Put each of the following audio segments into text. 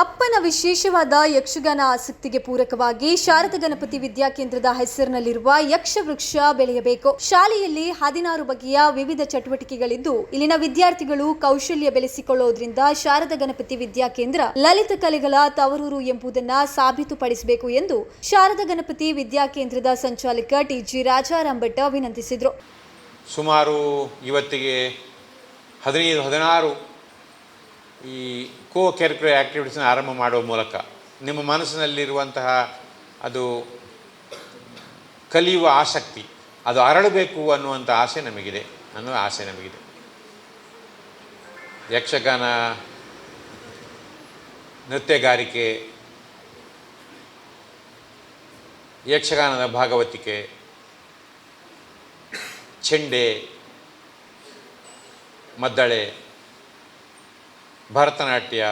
ಅಪ್ಪನ ವಿಶೇಷವಾದ ಯಕ್ಷಗಾನ ಆಸಕ್ತಿಗೆ ಪೂರಕವಾಗಿ ಶಾರದ ಗಣಪತಿ ವಿದ್ಯಾಕೇಂದ್ರದ ಹೆಸರಿನಲ್ಲಿರುವ ಯಕ್ಷ ವೃಕ್ಷ ಬೆಳೆಯಬೇಕು. ಶಾಲೆಯಲ್ಲಿ ಹದಿನಾರು ಬಗೆಯ ವಿವಿಧ ಚಟುವಟಿಕೆಗಳಿದ್ದು, ಇಲ್ಲಿನ ವಿದ್ಯಾರ್ಥಿಗಳು ಕೌಶಲ್ಯ ಬೆಳೆಸಿಕೊಳ್ಳೋದ್ರಿಂದ ಶಾರದ ಗಣಪತಿ ವಿದ್ಯಾಕೇಂದ್ರ ಲಲಿತ ಕಲೆಗಳ ತವರೂರು ಎಂಬುದನ್ನ ಸಾಬೀತುಪಡಿಸಬೇಕು ಎಂದು ಶಾರದ ಗಣಪತಿ ವಿದ್ಯಾಕೇಂದ್ರದ ಸಂಚಾಲಕ ಟಿ ಜಿ ರಾಜಾರಾಮ್ ಭಟ್ ವಿನಂತಿಸಿದರು. ಸುಮಾರು ಇವತ್ತಿಗೆ ಹದಿನೈದು, ಹದಿನಾರು ಈ ಕೋ ಕ್ಯಾರಿಕ್ಯುಲರ್ ಆ್ಯಕ್ಟಿವಿಟೀಸ್ನ ಆರಂಭ ಮಾಡುವ ಮೂಲಕ ನಿಮ್ಮ ಮನಸ್ಸಿನಲ್ಲಿರುವಂತಹ ಅದು ಕಲಿಯುವ ಆಸಕ್ತಿ, ಅದು ಅರಳಬೇಕು ಅನ್ನುವಂಥ ಆಸೆ ನಮಗಿದೆ ಅನ್ನೋ ಆಸೆ ನಮಗಿದೆ. ಯಕ್ಷಗಾನ, ನೃತ್ಯಗಾರಿಕೆ, ಯಕ್ಷಗಾನದ ಭಾಗವತಿಕೆ, ಚೆಂಡೆ, ಮದ್ದಳೆ ಭರತನಾಟ್ಯ,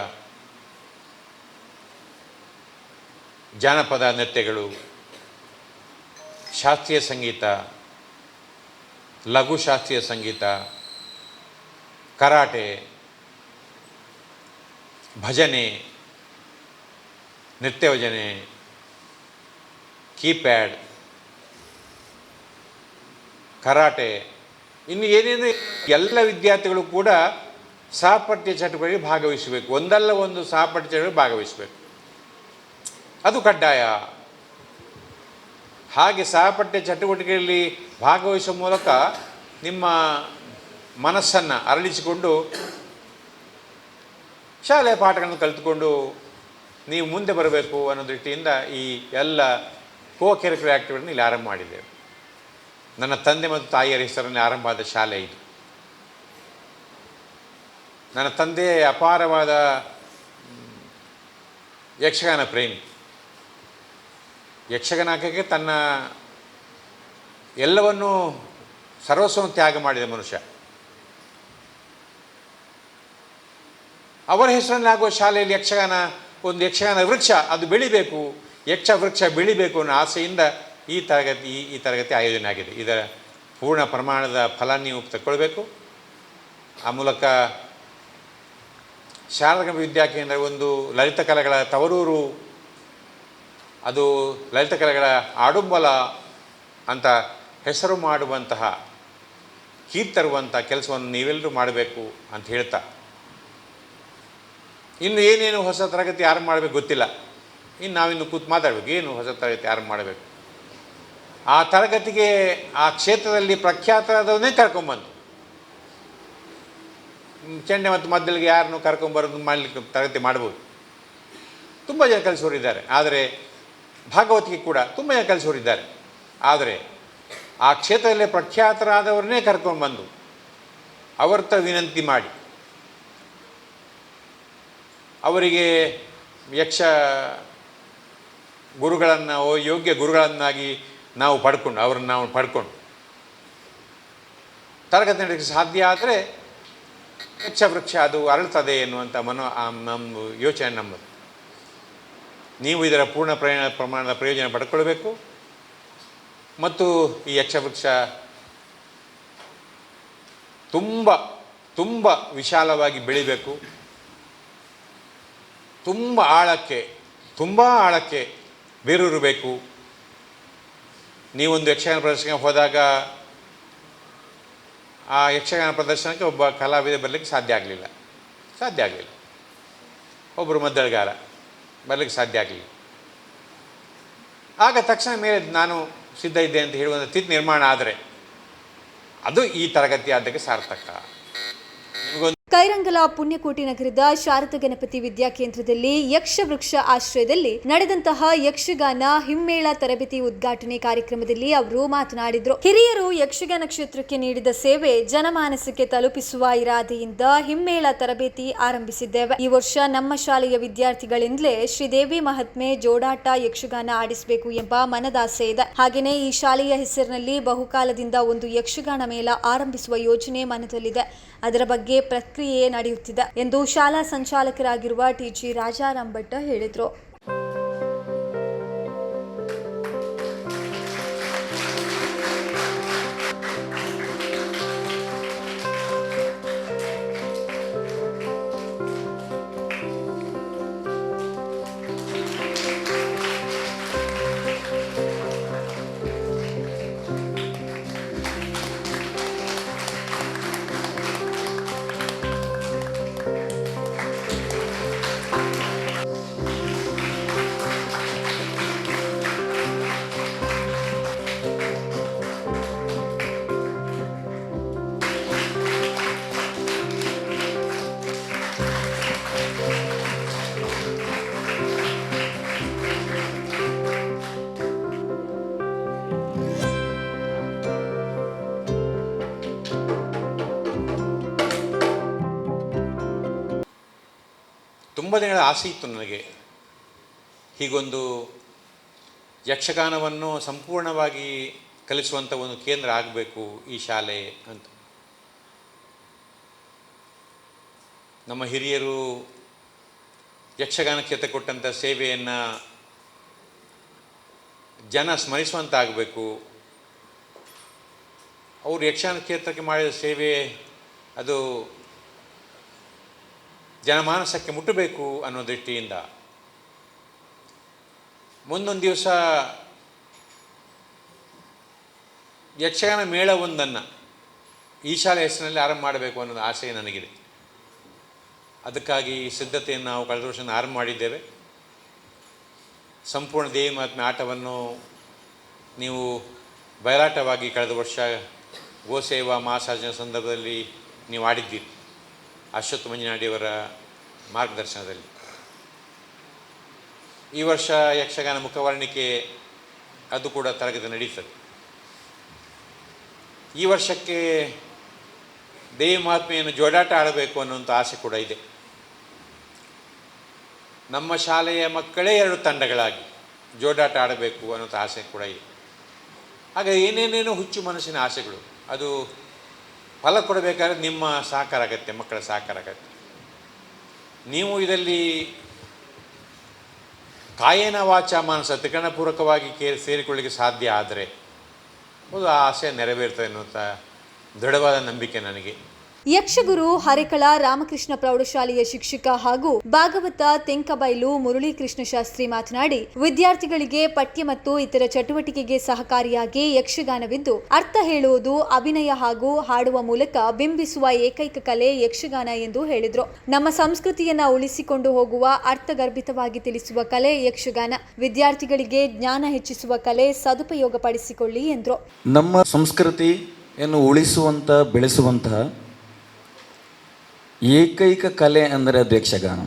ಜಾನಪದ ನೃತ್ಯಗಳು, ಶಾಸ್ತ್ರೀಯ ಸಂಗೀತ, ಲಘು ಶಾಸ್ತ್ರೀಯ ಸಂಗೀತ, ಕರಾಟೆ, ಭಜನೆ, ನೃತ್ಯ ಭಜನೆ, ಕೀಪ್ಯಾಡ್, ಕರಾಟೆ, ಇನ್ನು ಏನೇನು ಎಲ್ಲ ವಿದ್ಯಾರ್ಥಿಗಳು ಕೂಡ ಸಹಪಠ್ಯ ಚಟುವಟಿಕೆ ಭಾಗವಹಿಸಬೇಕು. ಒಂದಲ್ಲ ಒಂದು ಸಹಪಠ್ಯ ಚಟುವಟಿಕೆ ಭಾಗವಹಿಸಬೇಕು. ಅದು ಕಡ್ಡಾಯ. ಹಾಗೆ ಸಹಪಠ್ಯ ಚಟುವಟಿಕೆಯಲ್ಲಿ ಭಾಗವಹಿಸುವ ಮೂಲಕ ನಿಮ್ಮ ಮನಸ್ಸನ್ನು ಅರಳಿಸಿಕೊಂಡು ಶಾಲೆಯ ಪಾಠಗಳನ್ನು ಕಲಿತುಕೊಂಡು ನೀವು ಮುಂದೆ ಬರಬೇಕು ಅನ್ನೋ ದೃಷ್ಟಿಯಿಂದ ಈ ಎಲ್ಲ ಕೋ ಕೆರಿಕ್ಯುಲರ್ ಆ್ಯಕ್ಟಿವಿಟಿನ ಇಲ್ಲಿ ಆರಂಭ ಮಾಡಿದ್ದೇವೆ. ನನ್ನ ತಂದೆ ಮತ್ತು ತಾಯಿಯರ ಹೆಸರಲ್ಲಿ ಆರಂಭ ಆದ ಶಾಲೆ ಇದು. ನನ್ನ ತಂದೆ ಅಪಾರವಾದ ಯಕ್ಷಗಾನ ಪ್ರೇಮಿ. ಯಕ್ಷಗಾನಕ್ಕೆ ತನ್ನ ಎಲ್ಲವನ್ನೂ ಸರ್ವಸ್ವವನ್ನು ತ್ಯಾಗ ಮಾಡಿದ ಮನುಷ್ಯ. ಅವರ ಹೆಸರಲ್ಲಿ ಆಗುವ ಶಾಲೆಯಲ್ಲಿ ಯಕ್ಷಗಾನ, ಒಂದು ಯಕ್ಷಗಾನ ವೃಕ್ಷ, ಅದು ಬೆಳಿಬೇಕು. ಯಕ್ಷ ವೃಕ್ಷ ಬೆಳಿಬೇಕು ಅನ್ನೋ ಆಸೆಯಿಂದ ಈ ತರಗತಿ, ಈ- ಈ ತರಗತಿ ಆಯೋಜನೆ ಆಗಿದೆ. ಇದರ ಪೂರ್ಣ ಪ್ರಮಾಣದ ಫಲ ನೀವು ತಗೊಳ್ಬೇಕು ಆ ಮೂಲಕ ಶಾರದಾ ವಿದ್ಯಾಕೇಂದ್ರ ಒಂದು ಲಲಿತ ಕಲೆಗಳ ತವರೂರು, ಅದು ಲಲಿತ ಕಲೆಗಳ ಆಡುಂಬಲ ಅಂತ ಹೆಸರು ಮಾಡುವಂತಹ ಕೀರ್ತರುವಂಥ ಕೆಲಸವನ್ನು ನೀವೆಲ್ಲರೂ ಮಾಡಬೇಕು ಅಂತ ಹೇಳ್ತಾ. ಇನ್ನು ಏನೇನು ಹೊಸ ತರಗತಿ ಯಾರು ಮಾಡಬೇಕು ಗೊತ್ತಿಲ್ಲ. ಇನ್ನು ನಾವಿನ್ನು ಕೂತು ಮಾತಾಡಬೇಕು. ಏನು ಹೊಸ ತರಗತಿ ಯಾರು ಮಾಡಬೇಕು? ಆ ತರಗತಿಗೆ ಆ ಕ್ಷೇತ್ರದಲ್ಲಿ ಪ್ರಖ್ಯಾತರಾದವನ್ನೇ ಕರ್ಕೊಂಬಂದು ಚೆಂಡೆ ಮತ್ತು ಮದ್ದಲಿಗೆ ಯಾರನ್ನು ಕರ್ಕೊಂಬರೋದು ಮಾಡಲಿಕ್ಕೆ ತರಗತಿ ಮಾಡ್ಬೋದು. ತುಂಬ ಜನ ಕಲಿಸೋರಿದ್ದಾರೆ ಆದರೆ ಭಾಗವತಿಗೆ ಕೂಡ ತುಂಬ ಜನ ಕಲಿಸೋರಿದ್ದಾರೆ ಆದರೆ ಆ ಕ್ಷೇತ್ರದಲ್ಲಿ ಪ್ರಖ್ಯಾತರಾದವರನ್ನೇ ಕರ್ಕೊಂಡು ಬಂದು ಅವರ್ತ ವಿನಂತಿ ಮಾಡಿ, ಅವರಿಗೆ ಯಕ್ಷ ಗುರುಗಳನ್ನು ಯೋಗ್ಯ ಗುರುಗಳನ್ನಾಗಿ ನಾವು ಪಡ್ಕೊಂಡು, ಅವ್ರನ್ನ ನಾವು ಪಡ್ಕೊಂಡು ತರಗತಿ ನಡೆಸಲಿಕ್ಕೆ ಸಾಧ್ಯ ಆದರೆ ಯಕ್ಷ ವೃಕ್ಷ ಅದು ಅರಳುತ್ತದೆ ಎನ್ನುವಂಥ ಮನೋ ನಮ್ಮ ಯೋಚನೆ ನಮ್ಮದು. ನೀವು ಇದರ ಪೂರ್ಣ ಪ್ರಯಾಣ ಪ್ರಮಾಣದ ಪ್ರಯೋಜನ ಪಡ್ಕೊಳ್ಬೇಕು. ಮತ್ತು ಈ ಯಕ್ಷವೃಕ್ಷ ತುಂಬ ತುಂಬ ವಿಶಾಲವಾಗಿ ಬೆಳಿಬೇಕು. ತುಂಬ ಆಳಕ್ಕೆ ತುಂಬ ಆಳಕ್ಕೆ ಬೇರೂರಬೇಕು. ನೀವೊಂದು ಯಕ್ಷಗಾನ ಪ್ರದರ್ಶನಕ್ಕೆ ಹೋದಾಗ ಆ ಯಕ್ಷಗಾನ ಪ್ರದರ್ಶನಕ್ಕೆ ಒಬ್ಬ ಕಲಾವಿದ ಬರಲಿಕ್ಕೆ ಸಾಧ್ಯ ಆಗಲಿಲ್ಲ. ಸಾಧ್ಯ ಆಗಲಿಲ್ಲ. ಒಬ್ಬರು ಮದ್ದಳಗಾರ ಬರಲಿಕ್ಕೆ ಸಾಧ್ಯ ಆಗಲಿಲ್ಲ. ಆಗ ತಕ್ಷಣ ಮೇಲೆ ನಾನು ಸಿದ್ಧ ಇದ್ದೆ ಅಂತ ಹೇಳುವಂಥ ಸ್ಥಿತಿ ನಿರ್ಮಾಣ ಆದರೆ ಅದು ಈ ತರಗತಿ ಆದ್ದಕ್ಕೆ ಸಾರ್ಥಕ. ಕೈರಂಗಲ ಪುಣ್ಯಕೋಟಿ ನಗರದ ಶಾರದ ಗಣಪತಿ ವಿದ್ಯಾಕೇಂದ್ರದಲ್ಲಿ ಯಕ್ಷವೃಕ್ಷ ಆಶ್ರಯದಲ್ಲಿ ನಡೆದಂತಹ ಯಕ್ಷಗಾನ ಹಿಮ್ಮೇಳ ತರಬೇತಿ ಉದ್ಘಾಟನೆ ಕಾರ್ಯಕ್ರಮದಲ್ಲಿ ಅವರು ಮಾತನಾಡಿದರು. ಹಿರಿಯರು ಯಕ್ಷಗಾನ ಕ್ಷೇತ್ರಕ್ಕೆ ನೀಡಿದ ಸೇವೆ ಜನಮಾನಸಕ್ಕೆ ತಲುಪಿಸುವ ಇರಾದೆಯಿಂದ ಹಿಮ್ಮೇಳ ತರಬೇತಿ ಆರಂಭಿಸಿದ್ದೇವೆ. ಈ ವರ್ಷ ನಮ್ಮ ಶಾಲೆಯ ವಿದ್ಯಾರ್ಥಿಗಳಿಂದಲೇ ಶ್ರೀದೇವಿ ಮಹಾತ್ಮೆ ಜೋಡಾಟ ಯಕ್ಷಗಾನ ಆಡಿಸಬೇಕು ಎಂಬ ಮನದಾಸೆ ಇದೆ. ಹಾಗೆಯೇ ಈ ಶಾಲೆಯ ಹೆಸರಿನಲ್ಲಿ ಬಹುಕಾಲದಿಂದ ಒಂದು ಯಕ್ಷಗಾನ ಮೇಳ ಆರಂಭಿಸುವ ಯೋಜನೆ ಮನದಲ್ಲಿದೆ. ಅದರ ಬಗ್ಗೆ ಪ್ರಕ್ರಿಯೆ ನಡೆಯುತ್ತಿದೆ ಎಂದು ಶಾಲಾ ಸಂಚಾಲಕರಾಗಿರುವ ಟಿಜಿ ರಾಜಾರಾಮ್ ಭಟ್ ಹೇಳಿದರು. ತುಂಬ ದಿನಗಳ ಆಸೆ ಇತ್ತು ನನಗೆ. ಹೀಗೊಂದು ಯಕ್ಷಗಾನವನ್ನು ಸಂಪೂರ್ಣವಾಗಿ ಕಲಿಸುವಂಥ ಒಂದು ಕೇಂದ್ರ ಆಗಬೇಕು ಈ ಶಾಲೆ ಅಂತ. ನಮ್ಮ ಹಿರಿಯರು ಯಕ್ಷಗಾನ ಕ್ಷೇತ್ರ ಕೊಟ್ಟಂಥ ಸೇವೆಯನ್ನು ಜನ ಸ್ಮರಿಸುವಂತಾಗಬೇಕು ಅವರು ಯಕ್ಷಗಾನ ಕ್ಷೇತ್ರಕ್ಕೆ ಮಾಡಿದ ಸೇವೆ ಅದು ಜನಮಾನಸಕ್ಕೆ ಮುಟ್ಟಬೇಕು ಅನ್ನೋ ದೃಷ್ಟಿಯಿಂದ ಮುಂದೊಂದು ದಿವಸ ಯಕ್ಷಗಾನ ಮೇಳವೊಂದನ್ನು ಈ ಶಾಲೆ ಹೆಸರಿನಲ್ಲಿ ಆರಂಭ ಮಾಡಬೇಕು ಅನ್ನೋದು ಆಸೆ ನನಗಿದೆ. ಅದಕ್ಕಾಗಿ ಸಿದ್ಧತೆಯನ್ನು ನಾವು ಕಳೆದ ವರ್ಷ ಆರಂಭ ಮಾಡಿದ್ದೇವೆ. ಸಂಪೂರ್ಣ ದೇವಿ ಮಹಾತ್ಮೆ ಆಟವನ್ನು ನೀವು ಬಯಲಾಟವಾಗಿ ಕಳೆದ ವರ್ಷ ಗೋಸೇವಾ ಮಹಾಸಾಜನ ಸಂದರ್ಭದಲ್ಲಿ ನೀವು ಆಡಿದ್ದೀರಿ. ಅಶ್ವತ್ಥ ಮಂಜುನಾಡಿಯವರ ಮಾರ್ಗದರ್ಶನದಲ್ಲಿ. ಈ ವರ್ಷ ಯಕ್ಷಗಾನ ಮುಖವರ್ಣಿಕೆ ಅದು ಕೂಡ ತರಗತಿ ನಡೀತದೆ. ಈ ವರ್ಷಕ್ಕೆ ದೇವಿ ಮಹಾತ್ಮೆಯನ್ನು ಜೋಡಾಟ ಆಡಬೇಕು ಅನ್ನುವಂಥ ಆಸೆ ಕೂಡ ಇದೆ. ನಮ್ಮ ಶಾಲೆಯ ಮಕ್ಕಳೇ ಎರಡು ತಂಡಗಳಾಗಿ ಜೋಡಾಟ ಆಡಬೇಕು ಅನ್ನೋಂಥ ಆಸೆ ಕೂಡ ಇದೆ. ಹಾಗೆ ಏನೇನೇನೋ ಹುಚ್ಚು ಮನಸ್ಸಿನ ಆಸೆಗಳು, ಅದು ಫಲ ಕೊಡಬೇಕಾದ್ರೆ ನಿಮ್ಮ ಸಹಕಾರ ಆಗತ್ತೆ ಮಕ್ಕಳ ಸಹಕಾರ ಆಗತ್ತೆ ನೀವು ಇದರಲ್ಲಿ ಕಾಯೇನ ವಾಚ ಮಾನಸ ತ್ರಿಕರಣಪೂರ್ವಕವಾಗಿ ಕೇ ಸೇರಿಕೊಳ್ಳಿಕ್ಕೆ ಸಾಧ್ಯ ಆದರೆ, ಒಂದು ಆಸೆ ನೆರವೇರ್ತದೆ ಅನ್ನುವಂಥ ದೃಢವಾದ ನಂಬಿಕೆ ನನಗೆ. ಯಕ್ಷಗುರು ಹರೇಕಳ ರಾಮಕೃಷ್ಣ ಪ್ರೌಢಶಾಲೆಯ ಶಿಕ್ಷಕ ಹಾಗೂ ಭಾಗವತ ತೆಂಕಬೈಲು ಮುರಳೀಕೃಷ್ಣ ಶಾಸ್ತ್ರಿ ಮಾತನಾಡಿ, ವಿದ್ಯಾರ್ಥಿಗಳಿಗೆ ಪಠ್ಯ ಮತ್ತು ಇತರ ಚಟುವಟಿಕೆಗೆ ಸಹಕಾರಿಯಾಗಿ ಯಕ್ಷಗಾನವಿದ್ದು, ಅರ್ಥ ಹೇಳುವುದು, ಅಭಿನಯ ಹಾಗೂ ಹಾಡುವ ಮೂಲಕ ಬಿಂಬಿಸುವ ಏಕೈಕ ಕಲೆ ಯಕ್ಷಗಾನ ಎಂದು ಹೇಳಿದರು. ನಮ್ಮ ಸಂಸ್ಕೃತಿಯನ್ನ ಉಳಿಸಿಕೊಂಡು ಹೋಗುವ ಅರ್ಥಗರ್ಭಿತವಾಗಿ ತಿಳಿಸುವ ಕಲೆ ಯಕ್ಷಗಾನ. ವಿದ್ಯಾರ್ಥಿಗಳಿಗೆ ಜ್ಞಾನ ಹೆಚ್ಚಿಸುವ ಕಲೆ ಸದುಪಯೋಗಪಡಿಸಿಕೊಳ್ಳಿ ಎಂದರು. ನಮ್ಮ ಸಂಸ್ಕೃತಿಯನ್ನು ಉಳಿಸುವಂತ, ಬೆಳೆಸುವಂತಹ ಏಕೈಕ ಕಲೆ ಅಂದರೆ ಅದು ಯಕ್ಷಗಾನ.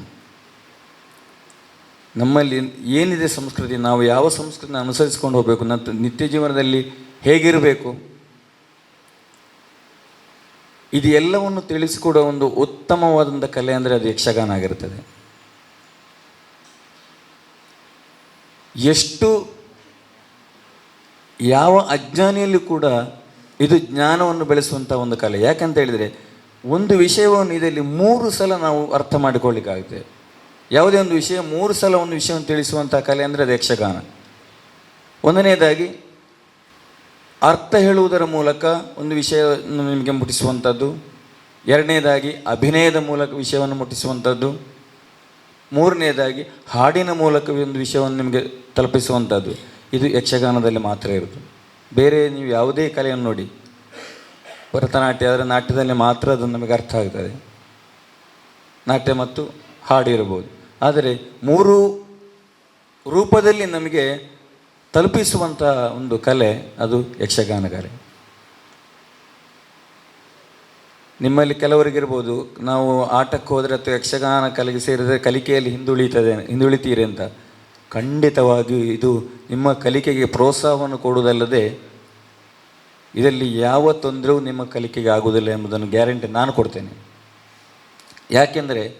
ನಮ್ಮಲ್ಲಿ ಏನಿದೆ ಸಂಸ್ಕೃತಿ, ನಾವು ಯಾವ ಸಂಸ್ಕೃತಿನ ಅನುಸರಿಸಿಕೊಂಡು ಹೋಗಬೇಕು, ನತ್ ನಿತ್ಯ ಜೀವನದಲ್ಲಿ ಹೇಗಿರಬೇಕು, ಇದು ಎಲ್ಲವನ್ನು ತಿಳಿಸಿಕೊಡುವ ಒಂದು ಉತ್ತಮವಾದಂಥ ಕಲೆ ಅಂದರೆ ಅದು ಯಕ್ಷಗಾನ ಆಗಿರ್ತದೆ. ಎಷ್ಟು ಯಾವ ಅಜ್ಞಾನಿಯಲ್ಲಿ ಕೂಡ ಇದು ಜ್ಞಾನವನ್ನು ಬೆಳೆಸುವಂಥ ಒಂದು ಕಲೆ. ಯಾಕಂತ ಹೇಳಿದರೆ ಒಂದು ವಿಷಯವನ್ನು ಇದರಲ್ಲಿ ಮೂರು ಸಲ ನಾವು ಅರ್ಥ ಮಾಡಿಕೊಳ್ಳಿಕ್ಕಾಗುತ್ತೆ. ಯಾವುದೇ ಒಂದು ವಿಷಯ, ಮೂರು ಸಲ ಒಂದು ವಿಷಯವನ್ನು ತಿಳಿಸುವಂಥ ಕಲೆ ಅಂದರೆ ಅದು ಯಕ್ಷಗಾನ. ಒಂದನೇದಾಗಿ ಅರ್ಥ ಹೇಳುವುದರ ಮೂಲಕ ಒಂದು ವಿಷಯವನ್ನು ನಿಮಗೆ ಮುಟ್ಟಿಸುವಂಥದ್ದು. ಎರಡನೇದಾಗಿ ಅಭಿನಯದ ಮೂಲಕ ವಿಷಯವನ್ನು ಮುಟ್ಟಿಸುವಂಥದ್ದು. ಮೂರನೇದಾಗಿ ಹಾಡಿನ ಮೂಲಕ ಒಂದು ವಿಷಯವನ್ನು ನಿಮಗೆ ತಲುಪಿಸುವಂಥದ್ದು. ಇದು ಯಕ್ಷಗಾನದಲ್ಲಿ ಮಾತ್ರ ಇರೋದು ಬೇರೆ ನೀವು ಯಾವುದೇ ಕಲೆಯನ್ನು ನೋಡಿ ಭರತನಾಟ್ಯ ಆದರೆ ನಾಟ್ಯದಲ್ಲಿ ಮಾತ್ರ ಅದು ನಮಗೆ ಅರ್ಥ ಆಗ್ತದೆ. ನಾಟ್ಯ ಮತ್ತು ಹಾಡು ಇರಬಹುದು ಆದರೆ ಮೂರು ರೂಪದಲ್ಲಿ ನಮಗೆ ತಲುಪಿಸುವಂಥ ಒಂದು ಕಲೆ ಅದು ಯಕ್ಷಗಾನ ಕಲೆ. ನಿಮ್ಮಲ್ಲಿ ಕೆಲವರಿಗಿರ್ಬೋದು, ನಾವು ಆಟಕ್ಕೆ ಹೋದರೆ ಅಥವಾ ಯಕ್ಷಗಾನ ಕಲೆಗೆ ಸೇರಿದರೆ ಕಲಿಕೆಯಲ್ಲಿ ಹಿಂದುಳಿತದೆ, ಹಿಂದುಳಿತೀರಿ ಅಂತ. ಖಂಡಿತವಾಗಿಯೂ ಇದು ನಿಮ್ಮ ಕಲಿಕೆಗೆ ಪ್ರೋತ್ಸಾಹವನ್ನು ಕೊಡುವುದಲ್ಲದೆ ಇದರಲ್ಲಿ ಯಾವ ತೊಂದರೆಯೂ ನಿಮ್ಮ ಕಲಿಕೆಗೆ ಆಗುವುದಿಲ್ಲ ಎಂಬುದನ್ನು ಗ್ಯಾರಂಟಿ ನಾನು ಕೊಡ್ತೇನೆ. ಯಾಕೆಂದರೆ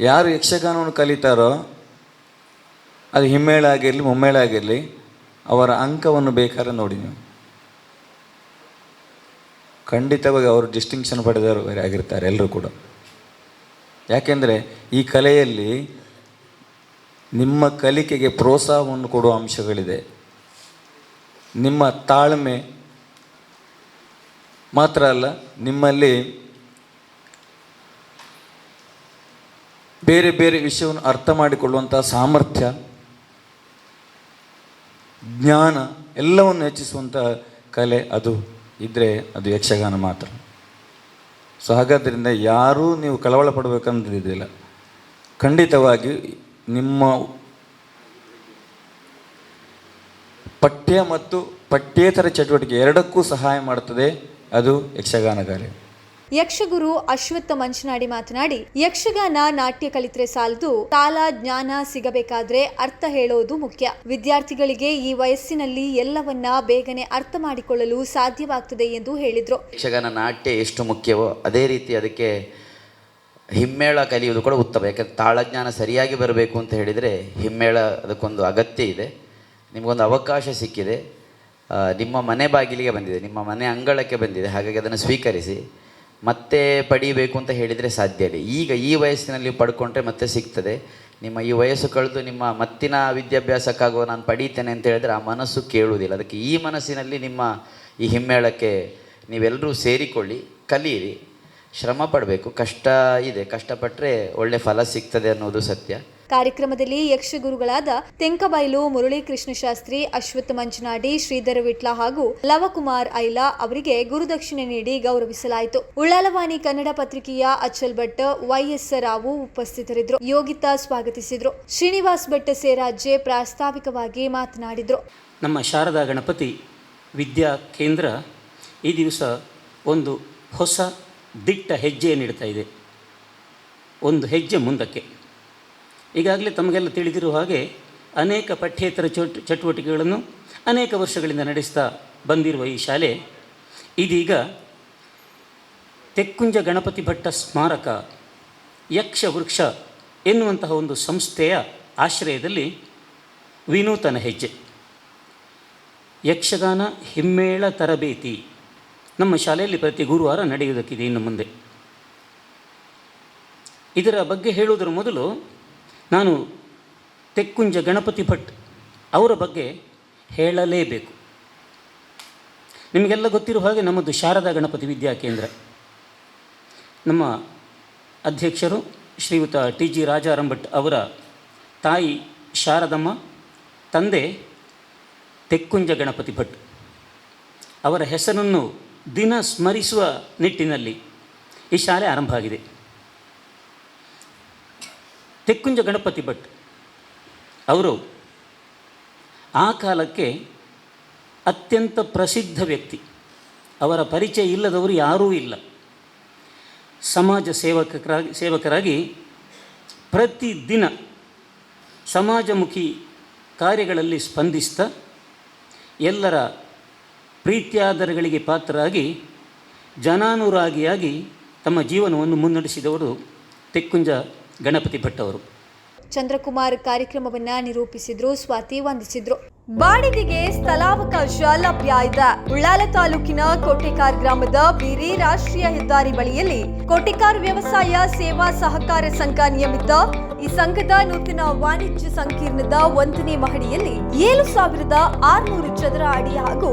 ಯಾರು ಯಕ್ಷಗಾನವನ್ನು ಕಲಿತಾರೋ, ಅದು ಹಿಮ್ಮೇಳ ಆಗಿರಲಿ ಮುಮ್ಮೇಳ ಆಗಿರಲಿ ಅವರ ಅಂಕವನ್ನು ಬೇಕಾದ್ರೆ ನೋಡಿ ನೀವು. ಖಂಡಿತವಾಗಿ ಅವರು ಡಿಸ್ಟಿಂಕ್ಷನ್ ಪಡೆದವರು ಆಗಿರ್ತಾರೆ ಎಲ್ಲರೂ ಕೂಡ. ಯಾಕೆಂದರೆ ಈ ಕಲೆಯಲ್ಲಿ ನಿಮ್ಮ ಕಲಿಕೆಗೆ ಪ್ರೋತ್ಸಾಹವನ್ನು ಕೊಡುವ ಅಂಶಗಳಿದೆ. ನಿಮ್ಮ ತಾಳ್ಮೆ ಮಾತ್ರ ಅಲ್ಲ, ನಿಮ್ಮಲ್ಲಿ ಬೇರೆ ಬೇರೆ ವಿಷಯವನ್ನು ಅರ್ಥ ಮಾಡಿಕೊಳ್ಳುವಂಥ ಸಾಮರ್ಥ್ಯ, ಜ್ಞಾನ ಎಲ್ಲವನ್ನು ಹೆಚ್ಚಿಸುವಂಥ ಕಲೆ ಅದು ಇದ್ದರೆ ಅದು ಯಕ್ಷಗಾನ ಮಾತ್ರ. ಸೊ ಹಾಗಾದ್ದರಿಂದ ಯಾರೂ ನೀವು ಕಳವಳ ಪಡಬೇಕಂತಿದ್ದಿಲ್ಲ ಖಂಡಿತವಾಗಿ ನಿಮ್ಮ ಪಠ್ಯ ಮತ್ತು ಪಠ್ಯೇತರ ಚಟುವಟಿಕೆ ಎರಡಕ್ಕೂ ಸಹಾಯ ಮಾಡುತ್ತದೆ ಅದು ಯಕ್ಷಗಾನ ಕಲೆ ಯಕ್ಷಗುರು ಅಶ್ವತ್ಥ ಮಂಚನಾಡಿ ಮಾತನಾಡಿ ಯಕ್ಷಗಾನ ನಾಟ್ಯ ಕಲಿತ್ರೆ ಸಾಲದು ತಾಲ ಜ್ಞಾನ ಸಿಗಬೇಕಾದ್ರೆ ಅರ್ಥ ಹೇಳೋದು ಮುಖ್ಯ. ವಿದ್ಯಾರ್ಥಿಗಳಿಗೆ ಈ ವಯಸ್ಸಿನಲ್ಲಿ ಎಲ್ಲವನ್ನ ಬೇಗನೆ ಅರ್ಥ ಮಾಡಿಕೊಳ್ಳಲು ಸಾಧ್ಯವಾಗ್ತದೆ ಎಂದು ಹೇಳಿದ್ರು. ಯಕ್ಷಗಾನ ನಾಟ್ಯ ಎಷ್ಟು ಮುಖ್ಯವೋ ಅದೇ ರೀತಿ ಅದಕ್ಕೆ ಹಿಮ್ಮೇಳ ಕಲಿಯುವುದು ಕೂಡ ಉತ್ತಮ. ಯಾಕಂದ್ರೆ ತಾಳಜ್ಞಾನ ಸರಿಯಾಗಿ ಬರಬೇಕು ಅಂತ ಹೇಳಿದರೆ ಹಿಮ್ಮೇಳ ಅದಕ್ಕೊಂದು ಅಗತ್ಯ ಇದೆ. ನಿಮಗೊಂದು ಅವಕಾಶ ಸಿಕ್ಕಿದೆ. ನಿಮ್ಮ ಮನೆ ಬಾಗಿಲಿಗೆ ಬಂದಿದೆ, ನಿಮ್ಮ ಮನೆ ಅಂಗಳಕ್ಕೆ ಬಂದಿದೆ, ಹಾಗಾಗಿ ಅದನ್ನು ಸ್ವೀಕರಿಸಿ, ಮತ್ತೆ ಪಡೀಬೇಕು ಅಂತ ಹೇಳಿದರೆ ಸಾಧ್ಯ ಇಲ್ಲ. ಈಗ ಈ ವಯಸ್ಸಿನಲ್ಲಿ ಪಡ್ಕೊಂಡ್ರೆ ಮತ್ತೆ ಸಿಗ್ತದೆ. ನಿಮ್ಮ ಈ ವಯಸ್ಸು ಕಳೆದು ನಿಮ್ಮ ಮತ್ತಿನ ವಿದ್ಯಾಭ್ಯಾಸಕ್ಕಾಗುವ ನಾನು ಪಡೀತೇನೆ ಅಂತ ಹೇಳಿದರೆ ಆ ಮನಸ್ಸು ಕೇಳುವುದಿಲ್ಲ. ಅದಕ್ಕೆ ಈ ಮನಸ್ಸಿನಲ್ಲಿ ನಿಮ್ಮ ಈ ಹಿಮ್ಮೇಳಕ್ಕೆ ನೀವೆಲ್ಲರೂ ಸೇರಿಕೊಳ್ಳಿ, ಕಲಿಯಿರಿ. ಶ್ರಮ ಪಡಬೇಕು. ಕಷ್ಟ ಇದೆ. ಕಷ್ಟಪಟ್ಟರೆ ಒಳ್ಳೆಯ ಫಲ ಸಿಗ್ತದೆ ಅನ್ನೋದು ಸತ್ಯ. ಕಾರ್ಯಕ್ರಮದಲ್ಲಿ ಯಕ್ಷಗುರುಗಳಾದ ತೆಂಕಬೈಲು, ಮುರಳೀಕೃಷ್ಣ ಶಾಸ್ತ್ರಿ, ಅಶ್ವಥ್ ಮಂಚನಾಡಿ ಶ್ರೀಧರ ವಿಟ್ಲ ಹಾಗೂ ಲವಕುಮಾರ್ ಐಲಾ ಅವರಿಗೆ ಗುರುದಕ್ಷಿಣೆ ನೀಡಿ ಗೌರವಿಸಲಾಯಿತು. ಉಳ್ಳಾಲವಾಣಿ ಕನ್ನಡ ಪತ್ರಿಕೆಯ ಅಚಲ್ ಭಟ್ ವೈಎಸ್ ರಾವು ಉಪಸ್ಥಿತರಿದ್ದರು. ಯೋಗಿತಾ ಸ್ವಾಗತಿಸಿದ್ರು. ಶ್ರೀನಿವಾಸ್ ಭಟ್ ಸೇರಾಜೆ ಪ್ರಾಸ್ತಾವಿಕವಾಗಿ ಮಾತನಾಡಿದರು. ನಮ್ಮ ಶಾರದಾ ಗಣಪತಿ ವಿದ್ಯಾ ಕೇಂದ್ರ ಈ ದಿವಸ ಒಂದು ಹೊಸ ದಿಟ್ಟ ಹೆಜ್ಜೆಯನ್ನಿಡ್ತಾ ಇದೆ. ಒಂದು ಹೆಜ್ಜೆ ಮುಂದಕ್ಕೆ. ಈಗಾಗಲೇ ತಮಗೆಲ್ಲ ತಿಳಿದಿರುವ ಹಾಗೆ ಅನೇಕ ಪಠ್ಯೇತರ ಚಟ್, ಚಟುವಟಿಕೆಗಳನ್ನು ಅನೇಕ ವರ್ಷಗಳಿಂದ ನಡೆಸ್ತಾ ಬಂದಿರುವ ಈ ಶಾಲೆ, ಇದೀಗ ತೆಕ್ಕುಂಜ ಗಣಪತಿ ಭಟ್ಟ ಸ್ಮಾರಕ, ಯಕ್ಷ ವೃಕ್ಷ ಎನ್ನುವಂತಹ ಒಂದು ಸಂಸ್ಥೆಯ ಆಶ್ರಯದಲ್ಲಿ ವಿನೂತನ ಹೆಜ್ಜೆ. ಯಕ್ಷಗಾನ ಹಿಮ್ಮೇಳ ತರಬೇತಿ ನಮ್ಮ ಶಾಲೆಯಲ್ಲಿ ಪ್ರತಿ ಗುರುವಾರ ನಡೆಯುವುದಕ್ಕಿದೆ ಇನ್ನು ಮುಂದೆ. ಇದರ ಬಗ್ಗೆ ಹೇಳುವುದರ ಮೊದಲು ನಾನು ತೆಕ್ಕುಂಜ ಗಣಪತಿ ಭಟ್ ಅವರ ಬಗ್ಗೆ ಹೇಳಲೇಬೇಕು. ನಿಮಗೆಲ್ಲ ಗೊತ್ತಿರುವ ಹಾಗೆ ನಮ್ಮದು ಶಾರದಾ ಗಣಪತಿ ವಿದ್ಯಾ ಕೇಂದ್ರ. ನಮ್ಮ ಅಧ್ಯಕ್ಷರು ಶ್ರೀಯುತ ಟಿ ಜಿ ರಾಜಾರಂಭಟ್ ಭಟ್ ಅವರ ತಾಯಿ ಶಾರದಮ್ಮ, ತಂದೆ ತೆಕ್ಕುಂಜ ಗಣಪತಿ ಭಟ್. ಅವರ ಹೆಸರನ್ನು ದಿನ ಸ್ಮರಿಸುವ ನಿಟ್ಟಿನಲ್ಲಿ ಈ ಶಾಲೆ ಆರಂಭ ಆಗಿದೆ. ತೆಕ್ಕುಂಜ ಗಣಪತಿ ಭಟ್ ಅವರು ಆ ಕಾಲಕ್ಕೆ ಅತ್ಯಂತ ಪ್ರಸಿದ್ಧ ವ್ಯಕ್ತಿ. ಅವರ ಪರಿಚಯ ಇಲ್ಲದವರು ಯಾರೂ ಇಲ್ಲ. ಸಮಾಜ ಸೇವಕರಾಗಿ ಸೇವಕರಾಗಿ ಪ್ರತಿದಿನ ಸಮಾಜಮುಖಿ ಕಾರ್ಯಗಳಲ್ಲಿ ಸ್ಪಂದಿಸ್ತಾ ಎಲ್ಲರ ಪ್ರೀತ್ಯಾದರಗಳಿಗೆ ಪಾತ್ರರಾಗಿ ಜನಾನುರಾಗಿಯಾಗಿ ತಮ್ಮ ಜೀವನವನ್ನು ಮುನ್ನಡೆಸಿದವರು ತೆಕ್ಕುಂಜ ಗಣಪತಿ ಭಟ್ ಅವರು. ಚಂದ್ರಕುಮಾರ್ ಕಾರ್ಯಕ್ರಮವನ್ನ ನಿರೂಪಿಸಿದ್ರು, ಸ್ವಾತಿ ವಂದಿಸಿದ್ರು. ಬಾಡಿಗೆಗೆ ಸ್ಥಳಾವಕಾಶ ಲಭ್ಯ ಇದೆ. ಉಳ್ಳಾಲ ತಾಲೂಕಿನ ಕೋಟೆಕಾರ್ ಗ್ರಾಮದ ಬೀರಿ ರಾಷ್ಟ್ರೀಯ ಹೆದ್ದಾರಿ ಬಳಿಯಲ್ಲಿ ಕೋಟೆಕಾರ್ ವ್ಯವಸಾಯ ಸೇವಾ ಸಹಕಾರ ಸಂಘ ನಿಯಮಿತ ಈ ಸಂಘದ ನೂತನ ವಾಣಿಜ್ಯ ಸಂಕೀರ್ಣದ ಒಂದನೇ ಮಹಡಿಯಲ್ಲಿ ಏಳು ಸಾವಿರದ ಆರುನೂರು ಚದರ ಅಡಿ ಹಾಗೂ